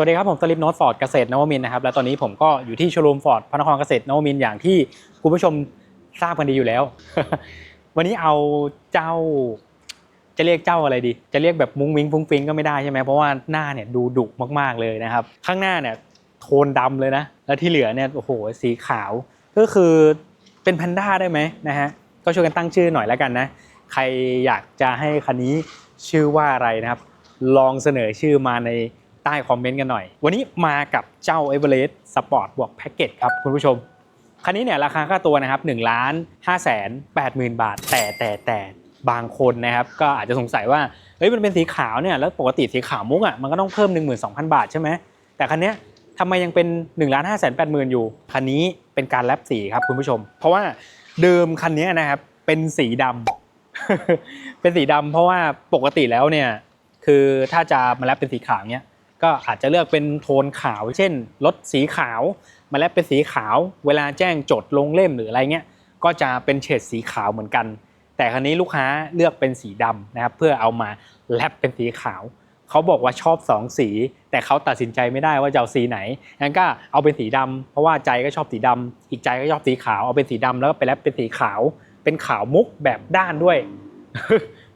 วัสดีครับ ผมสลิปโนตฟอร์ดเกษตรนวมินนะครับ และตอนนี้ผมก็อยู่ที่โชว์รูมฟอร์ดพระนครเกษตรนวมินอย่างที่คุณผู้ชมทราบกันดีอยู่แล้ว วันนี้เอาเจ้า จะเรียกเจ้าอะไรดี จะเรียกแบบมุ้งมิ้งฟุ้งฟิงก็ไม่ได้ใช่ไหมเพราะว่าหน้าเนี่ยดูดุมากๆเลยนะครับ ข้างหน้าเนี่ยโทนดำเลยนะ แล้วที่เหลือเนี่ยโอ้โหสีขาว ก็คือเป็นแพนด้าได้ไหมนะฮะก็ช่วยกันตั้งชื่อหน่อยแล้วกันนะ ใครอยากจะให้คันนี้ชื่อว่าอะไรนะครับ ลองเสนอชื่อมาใน ใต้คอมเมนต์กันหน่อย วันนี้มากับเจ้า e v e r e s t Sport บวกแพ็กเกจครับคุณผู้ชม คันนี้เนี่ยราคาค่าตัวนะครับ1ล้าน5แสน8หมื่นบาท แต่แต่แต่บางคนนะครับก็อาจจะสงสัยว่าเฮ้ยมันเป็นสีขาวเนี่ยแล้วปกติสีขาวมุกอะมันก็ต้องเพิ่ม 12,000 บาทใช่ไหมแต่คันเนี้ยทำไมยังเป็น1ล้าน5แสน8หมื่นอยู่ คันนี้เป็นการแลบสีครับคุณผู้ชม เพราะว่าเดิมคันนี้นะครับเป็นสีดำเป็นสีดำเพราะว่าปกติแล้วเนี่ยคือถ้าจะมาแลบเป็นสีขาวเนี่ย ก็อาจจะเลือกเป็นโทนขาว เช่นรถสีขาว มาแลบเป็นสีขาว เวลาแจ้งจดลงเล่มหรืออะไรเงี้ยก็จะเป็นเฉดสีขาวเหมือนกัน แต่ครั้นี้ลูกค้าเลือกเป็นสีดำนะครับเพื่อเอามาแลบเป็นสีขาวเขาบอกว่าชอบสองสี แต่เขาตัดสินใจไม่ได้ว่าจะเอาสีไหนงั้นก็เอาเป็นสีดำเพราะว่าใจก็ชอบสีดำอีกใจก็ชอบสีขาวเอาเป็นสีดำแล้วก็ไปแลบเป็นสีขาว เป็นขาวมุกแบบด้านด้วย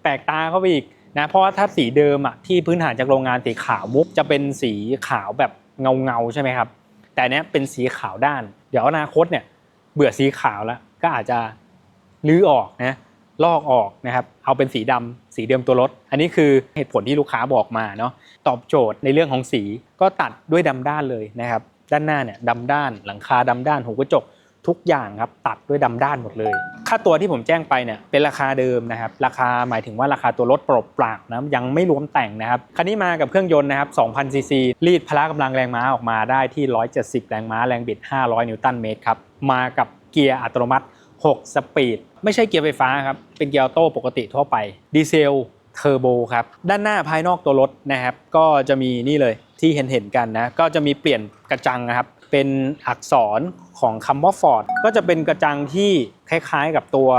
แปลกตาเข้าไปอีก นะเพราะว่าถ้าสีเดิมอะที่พื้นฐานจากโรงงานสีขาวมุกจะเป็นสีขาวแบบเงาเงาๆใช่ไหมครับ แต่อันเนี้ยเป็นสีขาวด้าน เดี๋ยวอนาคตเนี่ยเบื่อสีขาวแล้วก็อาจจะลื้อออกนะลอกออกนะครับเอาเป็นสีดำสีเดิมตัวรถ อันนี้คือเหตุผลที่ลูกค้าบอกมาเนาะตอบโจทย์ในเรื่องของสีก็ตัดด้วยดำด้านเลยนะครับ ด้านหน้าเนี่ยดำด้านหลังคาดำด้านหูกระจก ทุกอย่างครับตัดด้วยดำด้านหมดเลย ค่าตัวที่ผมแจ้งไปเนี่ยเป็นราคาเดิมนะครับ ราคาหมายถึงว่าราคาตัวรถเปล่าๆนะยังไม่รวมแต่งนะครับ คันนี้มากับเครื่องยนต์นะครับ2,000ซีซีรีดพละกำลังแรงม้าออกมาได้ที่ 170 แรงม้าแรงบิด 500 นิวตันเมตรครับ มากับเกียร์อัตโนมัติ 6 สปีด ไม่ใช่เกียร์ไฟฟ้าครับ เป็นเกียร์ออโต้ปกติทั่วไป ดีเซลเทอร์โบครับ ด้านหน้าภายนอกตัวรถนะครับ ก็จะมีนี่เลยที่เห็นเห็นๆกันนะ ก็จะมีเปลี่ยนกระจังนะครับ เป็นอักษรของคำว่า Ford ก็จะเป็นกระจังที่คล้ายๆกับตัว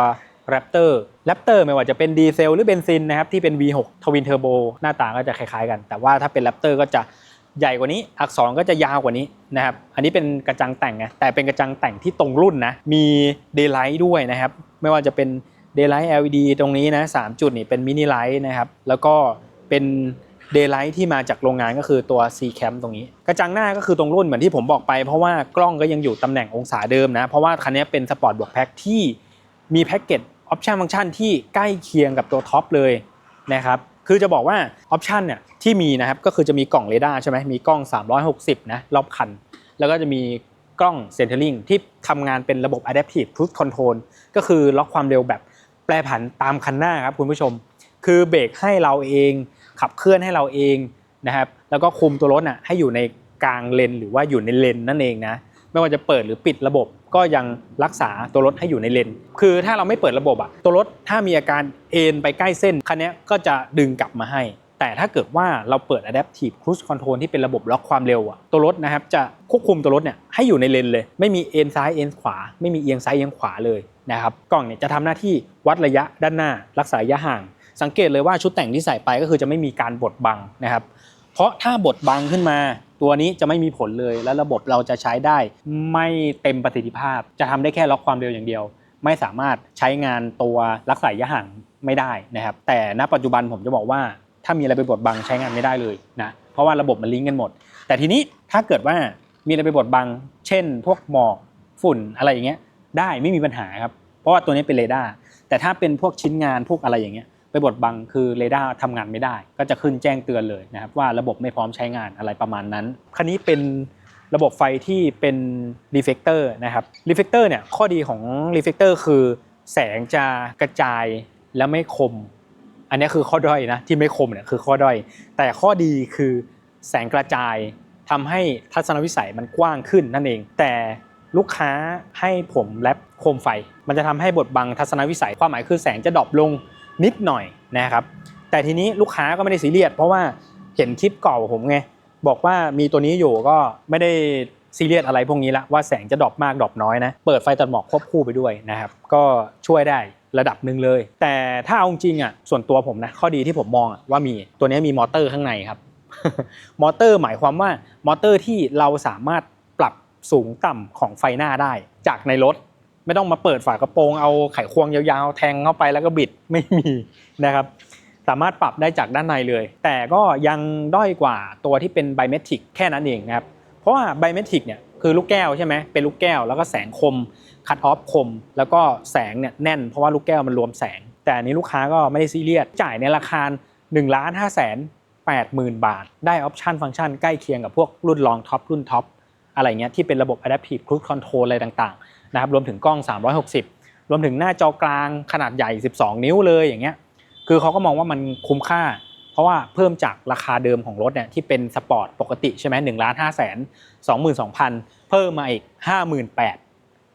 Raptor Raptor ไม่ว่าจะเป็นดีเซลหรือเบนซินนะครับที่เป็น V6 ทวินเทอร์โบหน้าตาก็จะคล้ายๆกัน แต่ว่าถ้าเป็น Raptor ก็จะใหญ่กว่านี้ อักษรก็จะยาวกว่านี้นะครับ อันนี้เป็นกระจังแต่งไงแต่เป็นกระจังแต่งที่ตรงรุ่นนะ มี Daylight ด้วยนะครับ ไม่ว่าจะเป็น Daylight LED ตรงนี้นะ3จุดนี่เป็นมินิไลท์นะครับ แล้วก็เป็น Daylight ที่มาจากโรงงานก็คือตัว C Cam ตรงนี้ กระจังหน้าก็คือตรงรุ่นเหมือนที่ผมบอกไป เพราะว่ากล้องก็ยังอยู่ตำแหน่งองศาเดิมนะ เพราะว่าคันนี้เป็นสปอร์ตบวกแพ็คที่มีแพ็กเกจออปชันฟังก์ชันที่ใกล้เคียงกับตัวท็อปเลยนะครับคือจะบอกว่าออปชันเนี่ยที่มีนะครับก็คือจะมีกล่องเรดาร์ใช่ไหมมีกล้อง 360 นะรอบคัน แล้วก็จะมีกล้องเซนเทอร์ลิงที่ทำงานเป็นระบบ Adaptive Cruise Control ก็คือล็อกความเร็วแบบแปรผันตามคันหน้าครับคุณผู้ชม คือเบรกให้เราเอง ขับเคลื่อนให้เราเองนะครับแล้วก็คุมตัวรถน่ะให้อยู่ในกลางเลนหรือว่าอยู่ในเลนนั่นเองนะไม่ว่าจะเปิดหรือปิดระบบก็ยังรักษาตัวรถให้อยู่ในเลน คือถ้าเราไม่เปิดระบบอะตัวรถถ้ามีอาการเอ็นไปใกล้เส้นคันนี้ก็จะดึงกลับมาให้ แต่ถ้าเกิดว่าเราเปิด Adaptive Cruise Control ที่เป็นระบบล็อกความเร็วอะตัวรถนะครับจะควบคุมตัวรถเนี่ยให้อยู่ในเลนเลย ไม่มีเอ็นซ้ายเอ็นขวา ไม่มีเอียงซ้ายเอียงขวาเลยนะครับกล่องเนี่ยจะทำหน้าที่วัดระยะด้านหน้า รักษาระยะห่าง สังเกตเลยว่าชุดแต่งที่ใส่ไปก็คือจะไม่มีการบดบังนะครับ เพราะถ้าบดบังขึ้นมา ตัวนี้จะไม่มีผลเลยและระบบเราจะใช้ได้ไม่เต็มประสิทธิภาพ จะทำได้แค่ล็อกความเร็วอย่างเดียว ไม่สามารถใช้งานตัวรักษาระยะห่างไม่ได้นะครับ แต่ณปัจจุบันผมจะบอกว่าถ้ามีอะไรไปบดบังใช้งานไม่ได้เลยนะเพราะว่าระบบมันลิงก์กันหมด แต่ทีนี้ถ้าเกิดว่ามีอะไรไปบดบัง เช่น พวกหมอกฝุ่นอะไรอย่างเงี้ยได้ไม่มีปัญหาครับเพราะว่าตัวนี้เป็นเรดาร์แต่ถ้าเป็นพวกชิ้นงานพวกอะไรอย่างเงี้ย ไปบดบังคือเรดาร์ทำงานไม่ได้ ก็จะขึ้นแจ้งเตือนเลยนะครับว่าระบบไม่พร้อมใช้งานอะไรประมาณนั้น คันนี้เป็นระบบไฟที่เป็นรีเฟกเตอร์นะครับรีเฟกเตอร์เนี่ยข้อดีของรีเฟกเตอร์คือแสงจะกระจายและไม่คม อันนี้คือข้อด้อยนะที่ไม่คมเนี่ยคือข้อด้อย แต่ข้อดีคือแสงกระจายทำให้ทัศนวิสัยมันกว้างขึ้นนั่นเอง แต่ลูกค้าให้ผมแลบโคมไฟ มันจะทำให้บดบังทัศนวิสัยความหมายคือแสงจะดรอปลง นิดหน่อยนะครับ แต่ทีนี้ลูกค้าก็ไม่ได้ซีเรียสเพราะว่าเห็นคลิปเก่าผมไงบอกว่ามีตัวนี้อยู่ก็ไม่ได้ซีเรียสอะไรพวกนี้ละว่าแสงจะดรอปมากดรอปน้อยนะเปิดไฟตัดหมอกควบคู่ไปด้วยนะครับ ก็ช่วยได้ระดับหนึ่งเลย แต่ถ้าเอาจริงอะส่วนตัวผมนะข้อดีที่ผมมองว่ามีตัวนี้มีมอเตอร์ข้างในครับมอเตอร์หมายความว่ามอเตอร์ที่เราสามารถปรับสูงต่ำของไฟหน้าได้จากในรถ ไม่ต้องมาเปิดฝากระโปรงเอาไขควงยาวๆ แทงเข้าไปแล้วก็บิดไม่มีนะครับสามารถปรับได้จากด้านในเลย แต่ก็ยังด้อยกว่าตัวที่เป็นไบเมทริกแค่นั้นเองนะครับเพราะว่าไบเมทริกเนี่ยคือลูกแก้วใช่ไหมเป็นลูกแก้วแล้วก็แสงคมคัตออฟคม แล้วก็แสงเนี่ยแน่นเพราะว่าลูกแก้วมันรวมแสง แต่อันนี้ลูกค้าก็ไม่ได้ซีเรียสจ่ายในราคา1ล้าน5แสน8หมื่นบาท ได้ออปชันฟังก์ชันใกล้เคียงกับพวกรุ่นรองท็อปรุ่นท็อปอะไรเงี้ยที่เป็นระบบ Adaptive Cruise Control อะไรต่างๆ นะครับรวมถึงกล้อง 360 รวมถึงหน้าจอกลางขนาดใหญ่ 12 นิ้วเลยอย่างเงี้ยคือเขาก็มองว่ามันคุ้มค่า เพราะว่าเพิ่มจากราคาเดิมของรถเนี่ยที่เป็นสปอร์ตปกติใช่ไหมหนึ่งล้านห้าแสนสองหมื่นสองพันเพิ่มมาอีกห้าหมื่นแปด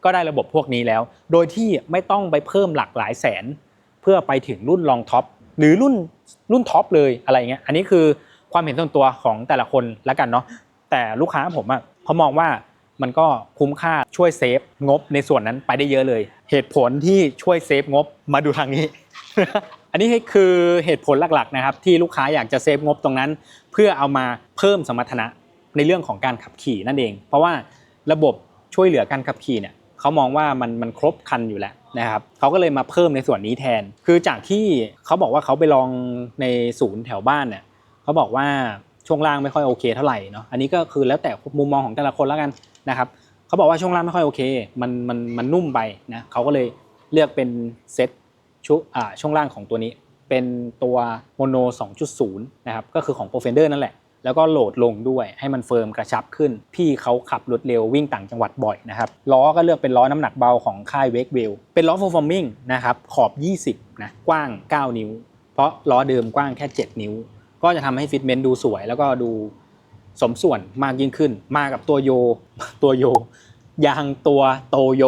ก็ได้ระบบพวกนี้แล้ว โดยที่ไม่ต้องไปเพิ่มหลักหลายแสน เพื่อไปถึงรุ่นรองท็อปหรือรุ่นรุ่นท็อปเลยอะไรเงี้ย อันนี้คือความเห็นส่วนตัวของแต่ละคนแล้วกันเนาะ แต่ลูกค้าผมอะเขามองว่า มันก็คุ้มค่าช่วยเซฟงบในส่วนนั้นไปได้เยอะเลย เหตุผลที่ช่วยเซฟงบมาดูทางนี้ อันนี้คือเหตุผลหลักๆนะครับที่ลูกค้าอยากจะเซฟงบตรงนั้น เพื่อเอามาเพิ่มสมรรถนะในเรื่องของการขับขี่นั่นเอง เพราะว่าระบบช่วยเหลือการขับขี่เนี่ยเขามองว่ามันมันครบครันอยู่แล้วนะครับเขาก็เลยมาเพิ่มในส่วนนี้แทน คือจากที่เขาบอกว่าเขาไปลองในศูนย์แถวบ้านเนี่ยเขาบอกว่า ช่วงล่างไม่ค่อยโอเคเท่าไหร่เนาะอันนี้ก็คือแล้วแต่มุมมองของแต่ละคนแล้วกันนะครับเขาบอกว่าช่วงล่างไม่ค่อยโอเค มันมันมันนุ่มไปนะเขาก็เลยเลือกเป็นเซตชุอ่าช่วงล่างของตัวนี้ เป็นตัวโมโน 2.0 นะครับก็คือของ p r o f e n d e r นั่นแหละแล้วก็โหลดลงด้วยให้มันเฟิร์มกระชับขึ้น พี่เขาขับรถเร็ววิ่งต่างจังหวัดบ่อยนะครับล้อก็เลือกเป็นล้อน้ำหนักเบาของค่ายเวกเวลเป็นล้อ performing นะครับขอบ 20นะกว้าง 9 นิ้ว เพราะล้อเดิมกว้างแค่ 7 นิ้ว ก็จะทำให้ฟิตเมนต์ดูสวย แล้วก็ดูสมส่วนมากยิ่งขึ้น มากับตัวโยตัวโยยางตัวโตโย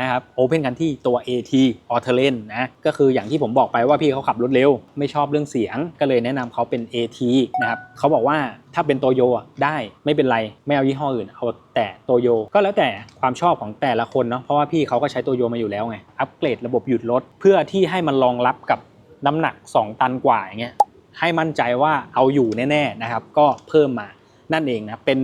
นะครับโอเพนกันที่ตัว AT a u t o l a n นะก็คืออย่างที่ผมบอกไปว่าพี่เขาขับรถเร็ว ไม่ชอบเรื่องเสียง ก็เลยแนะนำเขาเป็น AT นะครับเขาบอกว่าถ้าเป็นโตโยได้ไม่เป็นไร ไม่เอายี่ห้ออื่น เอาแต่โตโยก็แล้วแต่ความชอบของแต่ละคนเนาะเพราะว่าพี่เขาก็ใช้โตโยมาอยู่แล้วไง อัปเกรดระบบหยุดรถ เพื่อที่ให้มันรองรับกับน้ำหนัก 2 ตันกว่าอย่างเงี้ย ให้มั่นใจว่าเอาอยู่แน่ๆนะครับ ก็เพิ่มมานั่นเองนะเป็น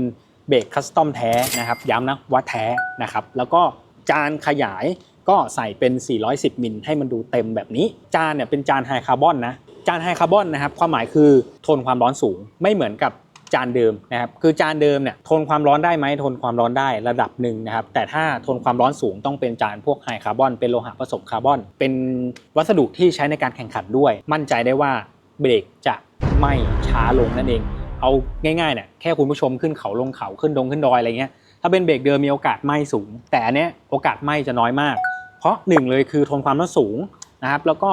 เบรกคัสตอมแท้นะครับย้ำนะว่าแท้นะครับ แล้วก็จานขยายก็ใส่เป็น 410 มิลให้มันดูเต็มแบบนี้ จานเนี่ยเป็นจานไฮคาร์บอนนะ จานไฮคาร์บอนนะครับความหมายคือทนความร้อนสูงไม่เหมือนกับจานเดิมนะครับ คือจานเดิมเนี่ยทนความร้อนได้ไหมทนความร้อนได้ระดับหนึ่งนะครับ แต่ถ้าทนความร้อนสูงต้องเป็นจานพวกไฮคาร์บอน เป็นโลหะผสมคาร์บอน เป็นวัสดุที่ใช้ในการแข่งขันด้วย มั่นใจได้ว่า เบรกจะไม่ช้าลงนั่นเอง เอาง่ายๆเนี่ยแค่คุณผู้ชมขึ้นเขาลงเขาขึ้นดงขึ้นดอยอะไรเงี้ยถ้าเป็นเบรกเดิมมีโอกาสไหม้สูง แต่อันเนี้ยโอกาสไหม้จะน้อยมาก เพราะหนึ่งเลยคือทนความร้อนสูงนะครับแล้วก็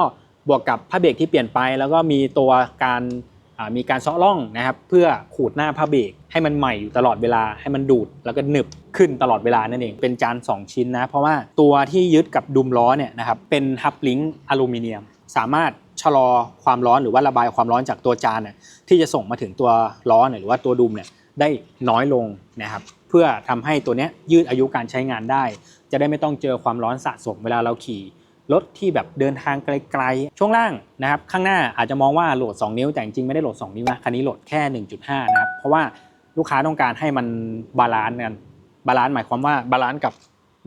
บวกกับผ้าเบรกที่เปลี่ยนไป แล้วก็มีตัวการมีการเซาะร่องนะครับเพื่อขูดหน้าผ้าเบรกให้มันใหม่อยู่ตลอดเวลาให้มันดูดแล้วก็หนึบขึ้นตลอดเวลานั่นเองเป็นจาน 2 ชิ้นนะเพราะว่าตัวที่ยึดกับดุมล้อเนี่ยนะครับเป็นฮับลิงก์อลูมิเนียม สามารถ ชะลอความร้อนหรือว่าระบายความร้อนจากตัวจานเนี่ยที่จะส่งมาถึงตัวล้อหรือว่าตัวดุมเนี่ยได้น้อยลงนะครับ เพื่อทำให้ตัวเนี้ยยืดอายุการใช้งานได้ จะได้ไม่ต้องเจอความร้อนสะสมเวลาเราขี่รถที่แบบเดินทางไกลๆ ช่วงล่างนะครับข้างหน้าอาจจะมองว่าโหลด 2 นิ้วแต่จริงๆไม่ได้โหลด 2 นิ้วนะคันนี้โหลดแค่ 1.5 นะครับ เพราะว่าลูกค้าต้องการให้มันบาลานซ์กันบาลานซ์หมายความว่าบาลานซ์กับ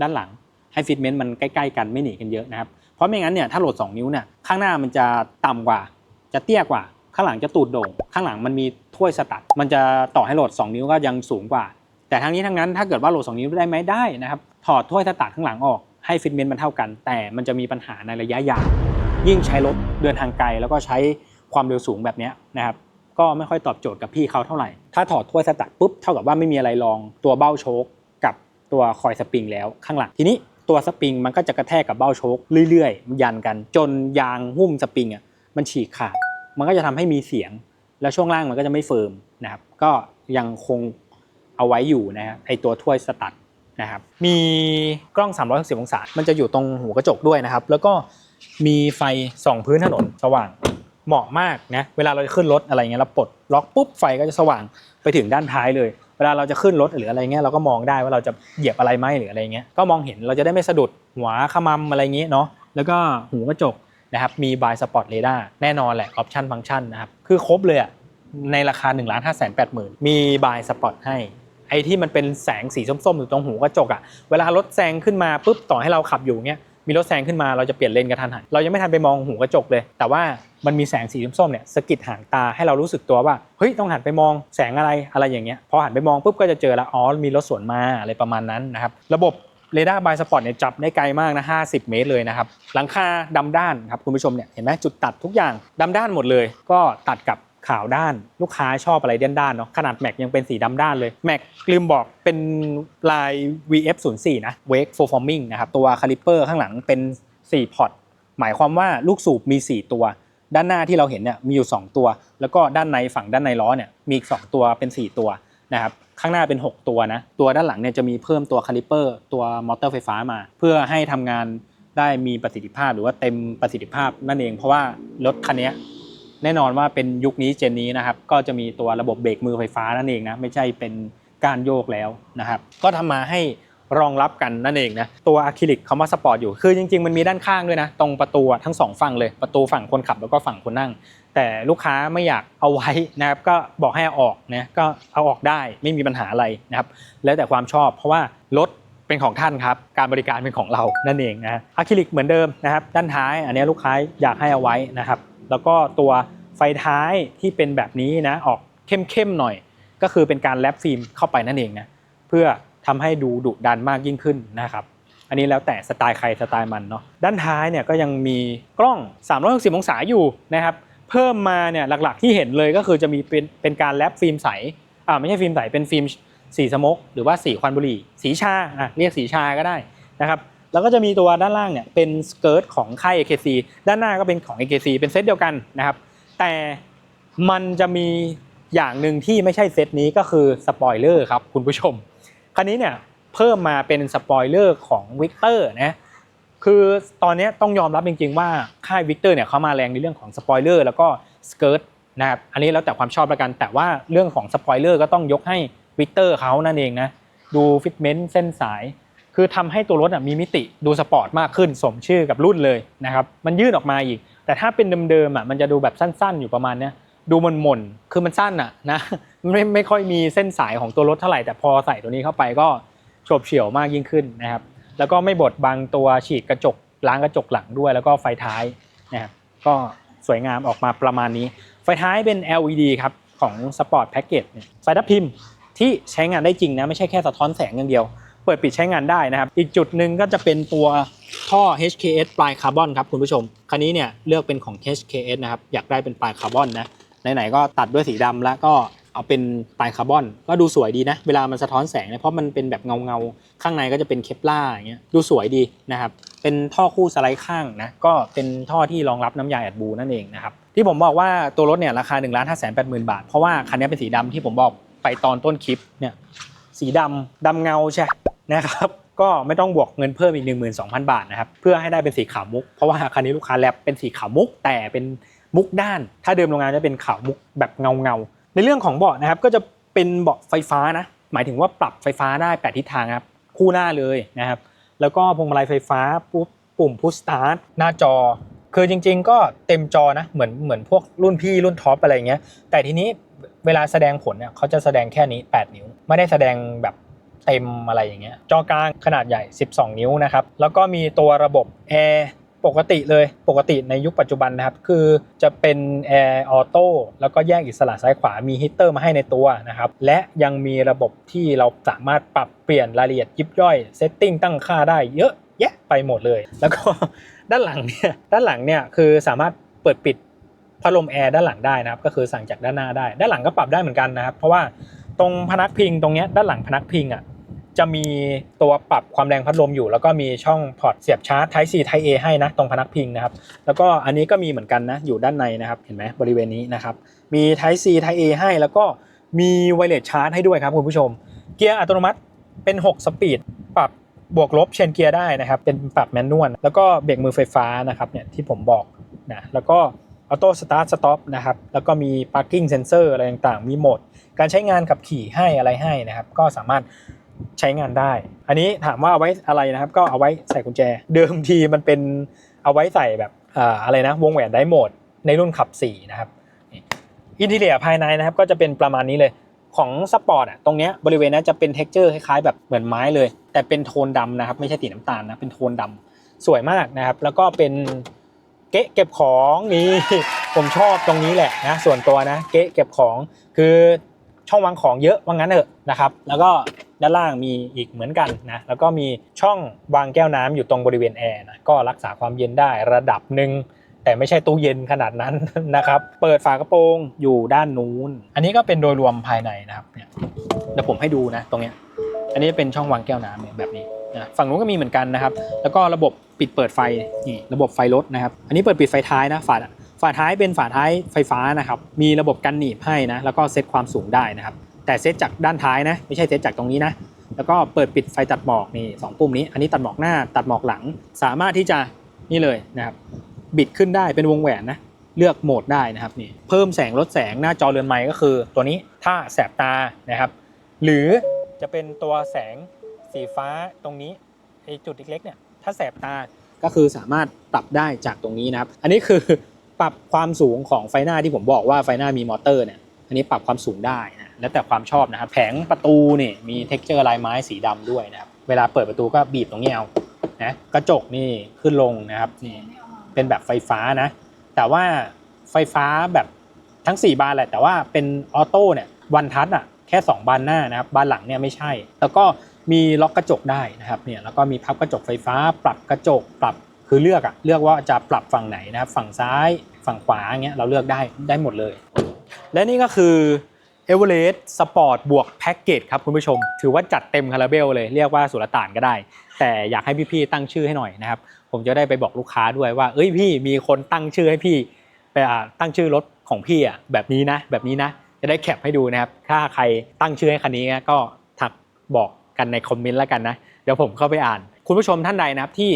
ด้านหลังให้ฟิตเมนต์มันใกล้ ๆ กันไม่หนีกันเยอะนะครับ เพราะไม่งั้นเนี่ยถ้าโหลด 2 นิ้วเนี่ยข้างหน้ามันจะต่ำกว่า จะเตี้ยกว่า ข้างหลังจะตูดโด่ง ข้างหลังมันมีถ้วยสตัด มันจะต่อให้โหลด 2 นิ้วก็ยังสูงกว่า แต่ทั้งนี้ทั้งนั้นถ้าเกิดว่าโหลด 2 นิ้วได้ไหมได้นะครับถอดถ้วยสตัดข้างหลังออกให้ฟิตเมนต์มันเท่ากัน แต่มันจะมีปัญหาในระยะยาวยิ่งใช้รถเดินทางไกลแล้วก็ใช้ความเร็วสูงแบบนี้นะครับก็ไม่ค่อยตอบโจทย์กับพี่เขาเท่าไหร่ ถ้าถอดถ้วยสตัดปุ๊บเท่ากับว่าไม่มีอะไรรองตัวเบ้าโชคกับตัวคอยสปริงแล้วข้างหลังทีนี้ ตัวสปริงมันก็จะกระแทกกับเบ้าโชคเรื่อยๆ ยันกัน จนยางหุ้มสปริงอะมันฉีกขาดมันก็จะทำให้มีเสียง แล้วช่วงล่างมันก็จะไม่เฟิร์มนะครับ ก็ยังคงเอาไว้อยู่นะครับไอตัวถ้วยสตัดนะครับ มีกล้อง 360 องศา มันจะอยู่ตรงหูกระจกด้วยนะครับ แล้วก็มีไฟส่องพื้นถนนสว่าง เหมาะมากนะ เวลาเราขึ้นรถอะไรเงี้ยเราปลดล็อกปุ๊บไฟก็จะสว่างไปถึงด้านท้ายเลย ลาเราจะขึ้นรถหรืออะไรเงี้ยเราก็มองได้ว่าเราจะเหยียบอะไรไหมหรืออะไรเงี้ยก็มองเห็นเราจะได้ไม่สะดุดหัวขมำอะไรเงี้ยเนาะแล้วก็หูกระจกนะครับมีบายสปอตเรดาร์แน่นอนแหละออปชันฟังก์ชันนะครับคือครบเลยอะในราคา1นึ่งล้านห้าแสนแปดหมื่นมีบายสปอตให้ไอ้ที่มันเป็นแสงสีส้มๆอยู่ตรงหูกระจกอะเวลารถแซงขึ้นมาปุ๊บต่อให้เราขับอยู่เนี้ย มีรถแซงขึ้นมาเราจะเปลี่ยนเลนกระทันหันเรายังไม่ทันไปมองหูกระจกเลย แต่ว่ามันมีแสงสีส้มๆเนี่ยสะกิดหางตาให้เรารู้สึกตัวว่าเฮ้ยต้องหันไปมองแสงอะไรอะไรอย่างเงี้ยพอหันไปมองปุ๊บก็จะเจอล้วอ๋อมีรถสวนมาอะไรประมาณนั้นนะครับระบบเรดาร์บายสปอร์ตเนี่ยจับได้ไกลมากนะ50 เมตรเลยนะครับหลังคาดำด้านครับคุณผู้ชมเนี่ยเห็นไหมจุดตัดทุกอย่างดำด้านหมดเลย ก็ตัดกับ ขาวด้านลูกค้าชอบอะไรด้านๆเนาะขนาดแม็กยังเป็นสีดำด้านเลยแม็กลืมบอกเป็นลาย VF04 นะ Wake Performing นะครับตัวคาลิปเปอร์ข้างหลังเป็น4พอร์ตหมายความว่าลูกสูบมี 4 ตัว ด้านหน้าที่เราเห็นเนี่ยมีอยู่ 2 ตัว แล้วก็ด้านในฝั่งด้านในล้อเนี่ยมีอีก 2 ตัวเป็น 4 ตัวนะครับข้างหน้าเป็น 6 ตัวนะตัวด้านหลังเนี่ยจะมีเพิ่มตัวคาลิปเปอร์ตัวมอเตอร์ไฟฟ้ามา เพื่อให้ทำงานได้มีประสิทธิภาพหรือว่าเต็มประสิทธิภาพนั่นเอง เพราะว่ารถคันนี้ แน่นอนว่าเป็นยุคนี้เจนนี้นะครับ ก็จะมีตัวระบบเบรกมือไฟฟ้านั่นเองนะไม่ใช่เป็นการโยกแล้วนะครับ ก็ทำมาให้รองรับกันนั่นเองนะตัวอะคริลิกเขามาสปอร์ตอยู่คือจริง ๆ มันมีด้านข้างด้วยนะ ตรงประตูทั้งสองฝั่งเลยประตูฝั่งคนขับแล้วก็ฝั่งคนนั่ง แต่ลูกค้าไม่อยากเอาไว้นะครับก็บอกให้เอาออกนะก็เอาออกได้ไม่มีปัญหาอะไรนะครับแล้วแต่ความชอบ เพราะว่ารถเป็นของท่านครับ การบริการเป็นของเรานั่นเองนะอะคริลิกเหมือนเดิมนะครับ ด้านท้ายอันนี้ลูกค้าอยากให้เอาไว้นะครับ แล้วก็ตัวไฟท้ายที่เป็นแบบนี้นะออกเข้มๆหน่อย ก็คือเป็นการแรปฟิล์มเข้าไปนั่นเองนะเพื่อทำให้ดูดุดันมากยิ่งขึ้นนะครับอันนี้แล้วแต่สไตล์ใครสไตล์มันเนาะด้านท้ายเนี่ยก็ยังมีกล้อง 360 องศาอยู่นะครับเพิ่มมาเนี่ยหลักๆที่เห็นเลยก็คือจะมีเป็นเป็นการแรปฟิล์มใสอ่าไม่ใช่ฟิล์มใสเป็นฟิล์มสีสมกหรือว่าสีควันบุหรี่ สีชาอะเรียกสีชาก็ได้นะครับ แล้วก็จะมีตัวด้านล่างเนี่ยเป็นสเกิร์ตของค่าย AKC ด้านหน้าก็เป็นของ AKC เป็นเซตเดียวกันนะครับ แต่มันจะมีอย่างหนึ่งที่ไม่ใช่เซตนี้ก็คือสปอยเลอร์ครับคุณผู้ชม คันนี้เนี่ยเพิ่มมาเป็นสปอยเลอร์ของวิกเตอร์นะคือตอนนี้ต้องยอมรับจริงๆว่าค่ายวิกเตอร์เนี่ยเขามาแรงในเรื่องของสปอยเลอร์แล้วก็สเกิร์ตนะครับอันนี้แล้วแต่ความชอบล้วกัน แต่ว่าเรื่องของสปอยเลอร์ก็ต้องยกให้วิกเตอร์เขานั่นเองนะดูฟิตเมนต์เส้นสาย คือทำให้ตัวรถมีมิติดูสปอร์ตมากขึ้นสมชื่อกับรุ่นเลยนะครับมันยืดออกมาอีก แต่ถ้าเป็นเดิมๆอะมันจะดูแบบสั้นๆ อยู่ประมาณเนี้ยดูมันหม่นๆคือมันสั้นอะนะไม่ไม่ค่อยมีเส้นสายของตัวรถเท่าไหร่แต่พอใส่ตัวนี้เข้าไปก็โฉบเฉี่ยวมากยิ่งขึ้นนะครับแล้วก็ไม่บดบังตัวฉีดกระจกล้างกระจกหลังด้วย แล้วก็ไฟท้ายนะครับก็สวยงามออกมาประมาณนี้ ไฟท้ายเป็น LED ครับของ Sport Package เนี่ยไฟทับพิมพ์ที่ใช้งานได้จริงนะไม่ใช่แค่สะท้อนแสงอย่างเดียว เปิดปิดใช้งานได้นะครับ อีกจุดหนึ่งก็จะเป็นตัวท่อ HKS ปลายคาร์บอนครับคุณผู้ชม คันนี้เนี่ยเลือกเป็นของ HKS นะครับ อยากได้เป็นปลายคาร์บอนนะ ไหนๆก็ตัดด้วยสีดำแล้วก็เอาเป็นปลายคาร์บอน ก็ดูสวยดีนะ เวลามันสะท้อนแสงเนี่ยเพราะมันเป็นแบบเงาเงาๆข้างในก็จะเป็นเคปล่าอย่างเงี้ย ดูสวยดีนะครับ เป็นท่อคู่สไลด์ข้างนะ ก็เป็นท่อที่รองรับน้ำยาแอดบูนั่นเองนะครับ ที่ผมบอกว่าตัวรถเนี่ยราคา1นึ่งล้านห้าแสนแปดหมื่นบาท เพราะว่าคันนี้เป็นสีดำที่ผมบอกไปตอนต้นคลิปเนี่ย สีดำดำเงาใช่ นะครับก็ไม่ต้องบวกเงินเพิ่มอีก 12,000 บาทนะครับเพื่อให้ได้เป็นสีขาวมุก เพราะว่าคันนี้ลูกค้าแลบเป็นสีขาวมุกแต่เป็นมุกด้าน ถ้าเดิมโรงงานจะเป็นขาวมุกแบบเงาเงาในเรื่องของเบาะนะครับก็จะเป็นเบาะไฟฟ้านะหมายถึงว่าปรับไฟฟ้าได้ 8 ทิศทางครับคู่หน้าเลยนะครับแล้วก็พวงมาลัยไฟฟ้าปุ๊บปุ่มพุชสตาร์ทหน้าจอ คือจริง ๆ ก็เต็มจอนะเหมือนเหมือนพวกรุ่นพี่รุ่นท็อปอะไรเงี้ยแต่ทีนี้เวลาแสดงผลเนี่ยเขาจะแสดงแค่นี้ 8 นิ้ว ไม่ได้แสดงแบบ เต็มอะไรอย่างเงี้ยจอกลางขนาดใหญ่ 12 นิ้วนะครับแล้วก็มีตัวระบบแอร์ปกติเลยปกติในยุคปัจจุบันนะครับ คือจะเป็นแอร์ออโต้แล้วก็แยกอิสระซ้ายขวามีฮีตเตอร์มาให้ในตัวนะครับ และยังมีระบบที่เราสามารถปรับเปลี่ยนรายละเอียดยิบย่อยเซตติ้งตั้งค่าได้เยอะแยะไปหมดเลย แล้วก็ด้านหลังเนี่ยด้านหลังเนี่ยคือสามารถเปิดปิดพัดลมแอร์ด้านหลังได้นะครับ ก็คือสั่งจากด้านหน้าได้ ด้านหลังก็ปรับได้เหมือนกันนะครับ เพราะว่าตรงพนักพิงตรงเนี้ยด้านหลังพนักพิงอะ จะมีตัวปรับความแรงพัดลมอยู่ แล้วก็มีช่องพอร์ตเสียบชาร์จ Type C Type A ให้นะตรงพนักพิงนะครับแล้วก็อันนี้ก็มีเหมือนกันนะอยู่ด้านในนะครับเห็นไหมบริเวณนี้นะครับมี Type C Type A ให้ แล้วก็มีไวเลสชาร์จให้ด้วยครับคุณผู้ชม เกียร์อัตโนมัติเป็น 6 สปีดปรับบวกลบเชนเกียร์ได้นะครับเป็นปรับแมนนวลแล้วก็เบรกมือไฟฟ้านะครับเนี่ยที่ผมบอกนะแล้วก็ออโต้สตาร์ทสต็อปนะครับแล้วก็มี parking sensor อะไรต่างๆ มีโหมด การใช้งานขับขี่ให้อะไรให้นะครับก็สามารถ ใช้งานได้ อันนี้ถามว่าเอาไว้อะไรนะครับ ก็เอาไว้ใส่กุญแจ เดิมทีมันเป็นเอาไว้ใส่แบบอะไรนะ วงแหวนไดโหมด ในรุ่นขับ4นะครับอินทีเรียภายในนะครับ ก็จะเป็นประมาณนี้เลยของสปอร์ตอะตรงเนี้ยบริเวณนั้นจะเป็นเท็กเจอร์คล้ายๆแบบเหมือนไม้เลย แต่เป็นโทนดำนะครับ ไม่ใช่สีน้ำตาลนะเป็นโทนดำสวยมากนะครับ แล้วก็เป็นเกะเก็บของนี่ผมชอบตรงนี้แหละนะส่วนตัวนะ เกะเก็บของคือช่องวางของเยอะว่างั้นเถอะนะครับ แล้วก็ ด้านล่างมีอีกเหมือนกันนะแล้วก็มีช่องวางแก้วน้ำอยู่ตรงบริเวณแอร์นะก็รักษาความเย็นได้ระดับหนึ่งแต่ไม่ใช่ตู้เย็นขนาดนั้นนะครับ เปิดฝากระโปรงอยู่ด้านนู้น อันนี้ก็เป็นโดยรวมภายในนะครับเนี่ยเดี๋ยวผมให้ดูนะตรงเนี้ยอันนี้เป็นช่องวางแก้วน้ำเนี่ยแบบนี้นะฝั่งนู้นก็มีเหมือนกันนะครับ แล้วก็ระบบปิดเปิดไฟนี่ระบบไฟรถนะครับ อันนี้เปิดปิดไฟท้ายนะฝาฝาท้ายเป็นฝาท้ายไฟฟ้านะครับ มีระบบกันหนีบให้นะ แล้วก็เซตความสูงได้นะครับ แต่เซตจากด้านท้ายนะ ไม่ใช่เซตจากตรงนี้นะ แล้วก็เปิดปิดไฟตัดหมอกนี่สองปุ่มนี้ อันนี้ตัดหมอกหน้าตัดหมอกหลัง สามารถที่จะนี่เลยนะครับบิดขึ้นได้เป็นวงแหวนนะเลือกโหมดได้นะครับนี่เพิ่มแสงลดแสงหน้าจอเรือนไม้ก็คือ ตัวนี้ถ้าแสบตานะครับ หรือจะเป็นตัวแสงสีฟ้าตรงนี้ไอจุดเล็กๆเนี่ยถ้าแสบตาก็คือสามารถปรับได้จากตรงนี้นะครับ อันนี้คือปรับความสูงของไฟหน้าที่ผมบอกว่าไฟหน้ามีมอเตอร์เนี่ยอันนี้ปรับความสูงได้นะ แล้วแต่ความชอบนะครับแผงประตูนี่มีเท็กเจอร์ลายไม้สีดำด้วยนะครับเวลาเปิดประตูก็บีบตรงนี้เอานะกระจกนี่ขึ้นลงนะครับนี่เป็นแบบไฟฟ้านะ แต่ว่าไฟฟ้าแบบทั้ง 4 บานแหละแต่ว่าเป็นออโต้เนี่ยวันทัชอะแค่ 2 บานหน้านะครับบานหลังเนี่ยไม่ใช่ แล้วก็มีล็อกกระจกได้นะครับเนี่ยแล้วก็มีพับกระจกไฟฟ้า ปรับกระจกปรับคือเลือกอะเลือกว่าจะปรับฝั่งไหนนะครับฝั่งซ้ายฝั่งขวาเงี้ยเราเลือกได้ได้หมดเลย และนี่ก็คือ e v e r e s t Sport บวกแพ็กเกจครับคุณผู้ชม ถือว่าจัดเต็มคาราเบลเลยเรียกว่าสุลต่านก็ได้ แต่อยากให้พี่ๆตั้งชื่อให้หน่อยนะครับ ผมจะได้ไปบอกลูกค้าด้วยว่า เอ้ยพี่มีคนตั้งชื่อให้พี่ไปตั้งชื่อรถของพี่อะแบบนี้นะ แบบนี้นะ จะได้แคปให้ดูนะครับ ถ้าใครตั้งชื่อให้คันนี้ก็ทักบอกกันในคอมเมนต์แล้วกันนะเดี๋ยวผมเข้าไปอ่าน คุณผู้ชมท่านใดนะครับที่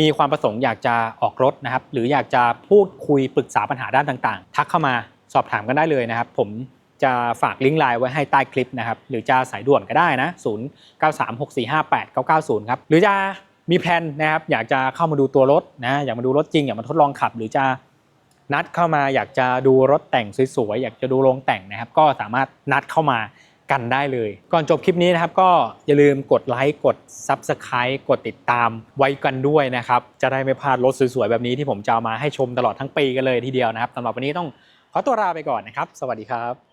มีความประสงค์อยากจะออกรถนะครับ หรืออยากจะพูดคุยปรึกษาปัญหาด้านต่างๆ ทักเข้ามาสอบถามกันได้เลยนะครับ ผม จะฝากลิงก์ไลน์ไว้ให้ใต้คลิปนะครับ หรือจะสายด่วนก็ได้นะ 0 9 3 6 4 5 8 9 9 0 ครับ หรือจะมีแพลนนะครับ อยากจะเข้ามาดูตัวรถนะ อยากมาดูรถจริง อยากมาทดลองขับ หรือจะนัดเข้ามาอยากจะดูรถแต่งสวยๆ อยากจะดูโรงแต่งนะครับ ก็สามารถนัดเข้ามากันได้เลย ก่อนจบคลิปนี้นะครับ ก็อย่าลืมกดไลค์กด Subscribe กดติดตามไว้กันด้วยนะครับ จะได้ไม่พลาดรถสวยๆ แบบนี้ที่ผมจะเอามาให้ชมตลอดทั้งปีกันเลยทีเดียวนะครับสำหรับวันนี้ต้องขอตัวลาไปก่อนนะครับ สวัสดีครับ